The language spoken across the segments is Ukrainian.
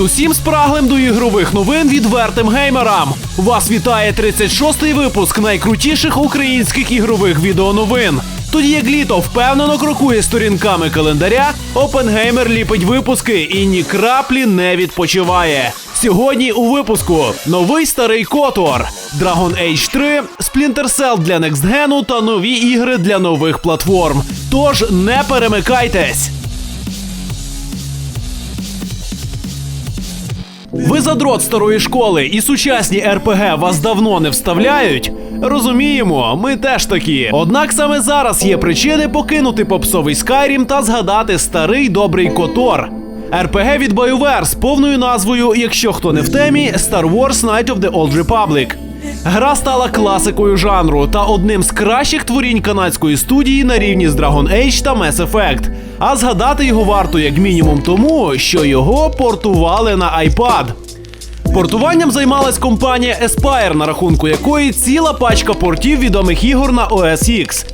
Привіт усім спраглим до ігрових новин відвертим геймерам. Вас вітає 36-й випуск найкрутіших українських ігрових відеоновин. Тоді як літо впевнено крокує сторінками календаря, Опенгеймер ліпить випуски і ні краплі не відпочиває. Сьогодні у випуску новий старий Котор, Dragon Age 3, Splinter Cell для Next Gen та нові ігри для нових платформ. Тож не перемикайтесь! Ви задрот старої школи і сучасні РПГ вас давно не вставляють? Розуміємо, ми теж такі. Однак саме зараз є причини покинути попсовий Skyrim та згадати старий добрий Котор. РПГ від BioWare з повною назвою, якщо хто не в темі, Star Wars Knight of the Old Republic. Гра стала класикою жанру та одним з кращих творінь канадської студії на рівні з Dragon Age та Mass Effect. А згадати його варто як мінімум тому, що його портували на iPad. Портуванням займалась компанія Aspire, на рахунку якої ціла пачка портів відомих ігор на OS X.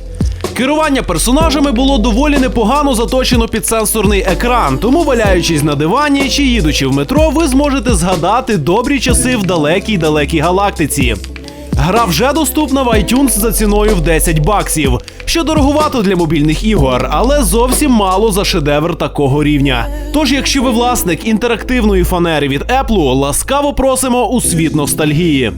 Керування персонажами було доволі непогано заточено під сенсорний екран, тому валяючись на дивані чи їдучи в метро, ви зможете згадати добрі часи в далекій далекій галактиці. Гра вже доступна в iTunes за ціною в 10 баксів, що дороговато для мобільних ігор, але зовсім мало за шедевр такого рівня. Тож, якщо ви власник інтерактивної фанери від Apple, ласкаво просимо у світ ностальгії.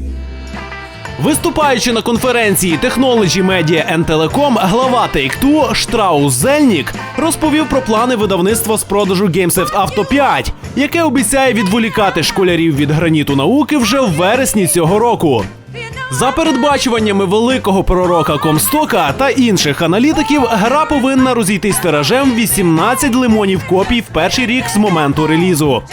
Виступаючи на конференції Technology Media and Telecom, глава Take-Two Штраус Зельнік розповів про плани видавництва з продажу GameSeft Auto 5, яке обіцяє відволікати школярів від граніту науки вже в вересні цього року. За передбачуваннями великого пророка Комстока та інших аналітиків, гра повинна розійтись тиражем 18 лимонів копій в перший рік з моменту релізу.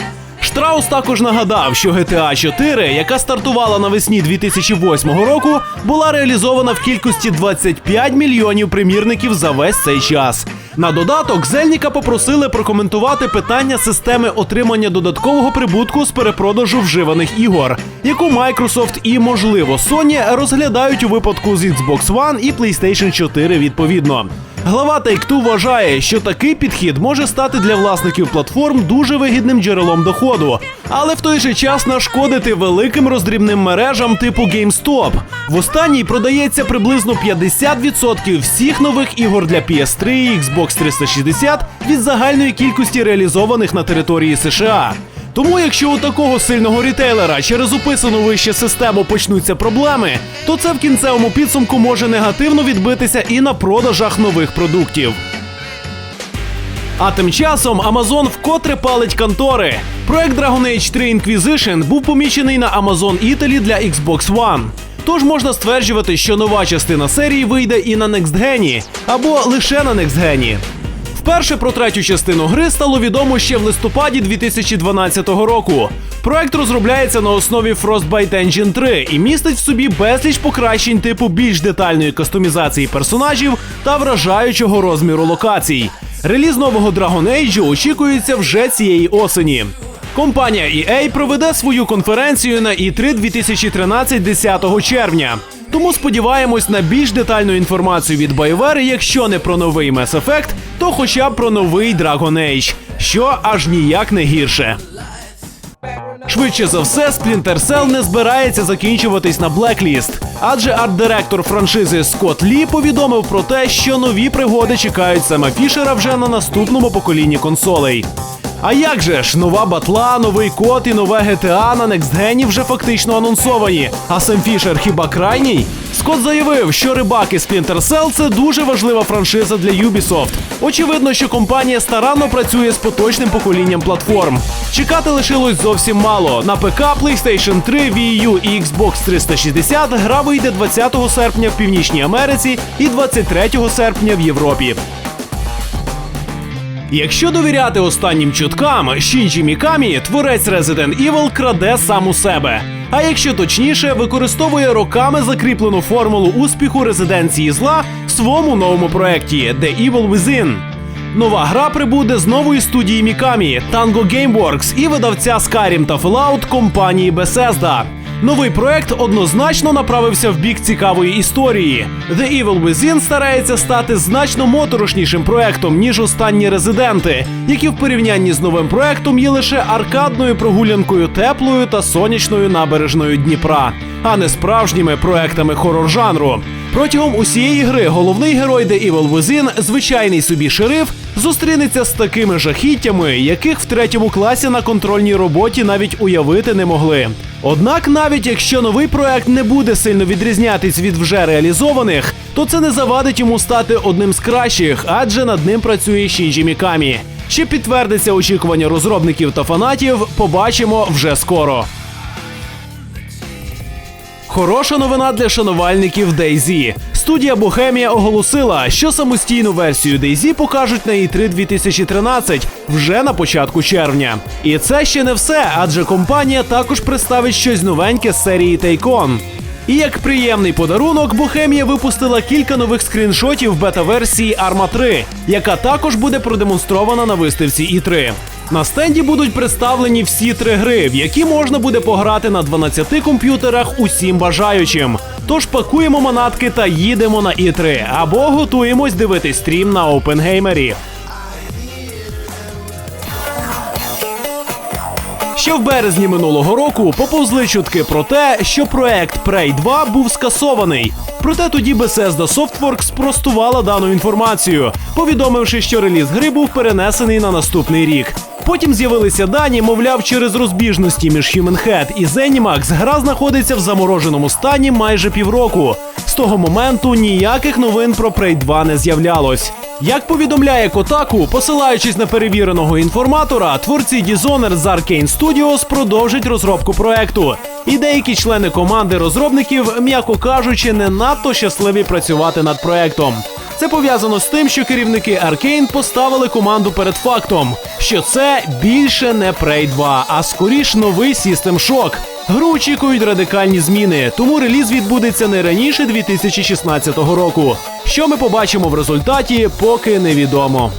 Штраус також нагадав, що GTA 4, яка стартувала навесні 2008 року, була реалізована в кількості 25 мільйонів примірників за весь цей час. На додаток Зельніка попросили прокоментувати питання системи отримання додаткового прибутку з перепродажу вживаних ігор, яку Microsoft і, можливо, Sony розглядають у випадку з Xbox One і PlayStation 4 відповідно. Глава Take-Two вважає, що такий підхід може стати для власників платформ дуже вигідним джерелом доходу, але в той же час нашкодити великим роздрібним мережам типу GameStop. В останній продається приблизно 50% всіх нових ігор для PS3 і Xbox 360 від загальної кількості реалізованих на території США. Тому, якщо у такого сильного рітейлера через описану вище систему почнуться проблеми, то це в кінцевому підсумку може негативно відбитися і на продажах нових продуктів. А тим часом Amazon вкотре палить контори. Проект Dragon Age 3 Inquisition був помічений на Amazon Italy для Xbox One. Тож можна стверджувати, що нова частина серії вийде і на Next Gen, або лише на Next Gen. Вперше про третю частину гри стало відомо ще в листопаді 2012 року. Проект розробляється на основі Frostbite Engine 3 і містить в собі безліч покращень типу більш детальної кастомізації персонажів та вражаючого розміру локацій. Реліз нового Dragon Age очікується вже цієї осені. Компанія EA проведе свою конференцію на E3 2013 10 червня. Тому сподіваємось на більш детальну інформацію від BioWare, якщо не про новий Mass Effect, то хоча б про новий Dragon Age, що аж ніяк не гірше. Швидше за все, Splinter Cell не збирається закінчуватись на Blacklist, адже арт-директор франшизи Скотт Лі повідомив про те, що нові пригоди чекають Сема Фішера вже на наступному поколінні консолей. А як же ж, нова батла, новий код і нове GTA на NextGen вже фактично анонсовані. А Сем Фішер хіба крайній? Скотт заявив, що рибак і Splinter Cell – це дуже важлива франшиза для Ubisoft. Очевидно, що компанія старанно працює з поточним поколінням платформ. Чекати лишилось зовсім мало. На ПК, PlayStation 3, Wii U і Xbox 360 гра вийде 20 серпня в Північній Америці і 23 серпня в Європі. Якщо довіряти останнім чуткам, Шінджі Мікамі, творець Resident Evil, краде сам у себе. А якщо точніше, використовує роками закріплену формулу успіху резиденції зла в своєму новому проєкті The Evil Within. Нова гра прибуде з нової студії Мікамі Tango Gameworks і видавця Skyrim та Fallout компанії Bethesda. Новий проект однозначно направився в бік цікавої історії. The Evil Within старається стати значно моторошнішим проектом, ніж останні резиденти, які в порівнянні з новим проектом є лише аркадною прогулянкою теплою та сонячною набережною Дніпра, а не справжніми проектами хорор жанру. Протягом усієї гри головний герой The Evil Within, звичайний собі шериф, зустрінеться з такими жахіттями, яких в третьому класі на контрольній роботі навіть уявити не могли. Однак, навіть якщо новий проект не буде сильно відрізнятись від вже реалізованих, то це не завадить йому стати одним з кращих, адже над ним працює Шінджі Мікамі. Чи підтвердиться очікування розробників та фанатів, побачимо вже скоро. Хороша новина для шанувальників DayZ. Студія Бохемія оголосила, що самостійну версію DayZ покажуть на E E3 2013 вже на початку червня. І це ще не все, адже компанія також представить щось новеньке з серії Take-On. І як приємний подарунок, Бохемія випустила кілька нових скріншотів бета-версії Arma 3, яка також буде продемонстрована на виставці E3. На стенді будуть представлені всі три гри, в які можна буде пограти на 12 комп'ютерах усім бажаючим. Тож пакуємо манатки та їдемо на І3 або готуємось дивитись стрім на OpenGamer. Ще в березні минулого року поповзли чутки про те, що проект Prey 2 був скасований. Проте тоді Bethesda Softworks спростувала дану інформацію, повідомивши, що реліз гри був перенесений на наступний рік. Потім з'явилися дані, мовляв, через розбіжності між Human Head і Zenimax гра знаходиться в замороженому стані майже півроку. З того моменту ніяких новин про Prey 2 не з'являлось. Як повідомляє Kotaku, посилаючись на перевіреного інформатора, творці Dishonored з Arkane Studios продовжать розробку проекту. І деякі члени команди розробників, м'яко кажучи, не надто щасливі працювати над проектом. Це пов'язано з тим, що керівники Аркейн поставили команду перед фактом, що це більше не Prey 2, а скоріш новий System Shock. Гру очікують радикальні зміни, тому реліз відбудеться не раніше 2016 року. Що ми побачимо в результаті, поки невідомо.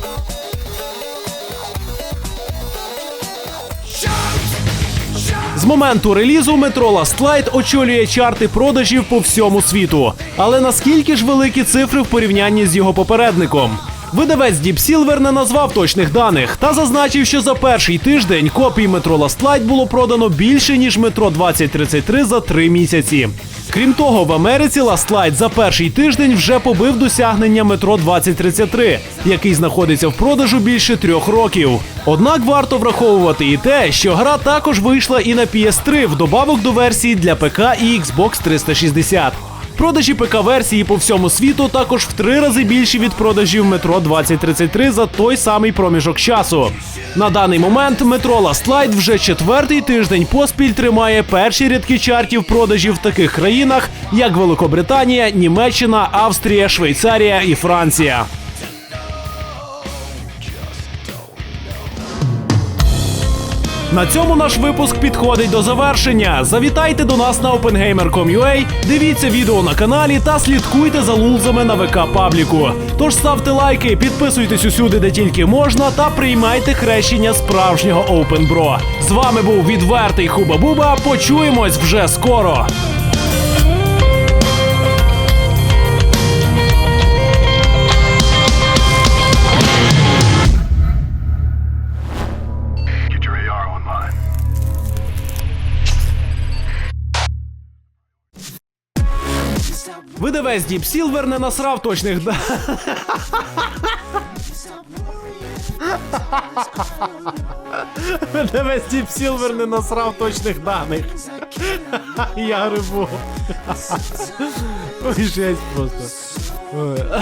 Моменту релізу метро Light очолює чарти продажів по всьому світу. Але наскільки ж великі цифри в порівнянні з його попередником? Видавець Deep Silver не назвав точних даних та зазначив, що за перший тиждень копій метро Light було продано більше ніж метро 2033 за три місяці. Крім того, в Америці Light за перший тиждень вже побив досягнення метро 2033, який знаходиться в продажу більше трьох років. Однак варто враховувати і те, що гра також вийшла і на PS3 вдобавок до версії для ПК і Xbox 360. Продажі ПК-версії по всьому світу також в три рази більші від продажів метро 2033 за той самий проміжок часу. На даний момент метро Last Light вже четвертий тиждень поспіль тримає перші рядки чартів продажів в таких країнах, як Великобританія, Німеччина, Австрія, Швейцарія і Франція. На цьому наш випуск підходить до завершення. Завітайте до нас на OpenGamer.com.ua, дивіться відео на каналі та слідкуйте за лулзами на ВК пабліку. Тож ставте лайки, підписуйтесь усюди, де тільки можна, та приймайте хрещення справжнього OpenBro. З вами був відвертий Хуба Буба. Почуємось вже скоро. Видавець Діп Сілвер не насрав точних Дивись, Діп Сілвер не насрав точних даних. Я рибу. Ой, жесть просто.